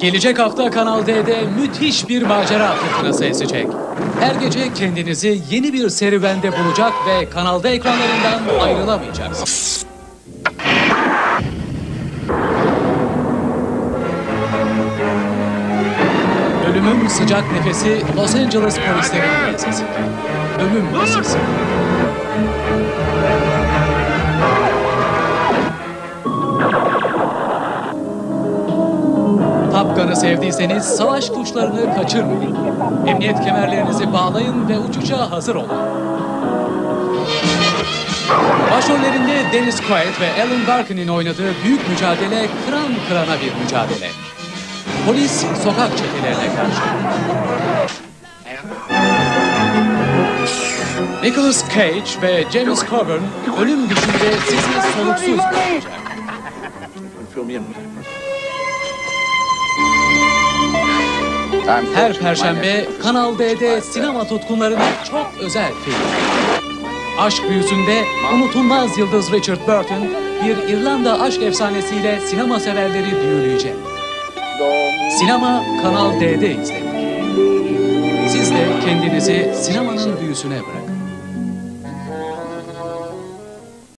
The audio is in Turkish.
Gelecek hafta Kanal D'de müthiş bir macera fırtınası esecek. Her gece kendinizi yeni bir serüvende bulacak ve Kanal D ekranlarından ayrılamayacaksınız. Ölümün sıcak nefesi Los Angeles polislerinin sesi. Ölüm masası. Gun'ı sevdiyseniz savaş kuşlarını kaçırmayın. Emniyet kemerlerinizi bağlayın ve uçuşa hazır olun. Başrollerinde Dennis Quaid ve Alan Barkin'in oynadığı büyük mücadele kıran kırana bir mücadele. Polis sokak çetelerine karşı. Nicolas Cage ve James Coburn ölüm gücünde sizi soluksuz bırakacak. Her perşembe Kanal D'de sinema tutkunlarına çok özel film. Aşk büyüsünde unutulmaz yıldız Richard Burton bir İrlanda aşk efsanesiyle sinema severleri büyüleyecek. Sinema Kanal D'de izlenir. Siz de kendinizi sinemanın büyüsüne bırakın.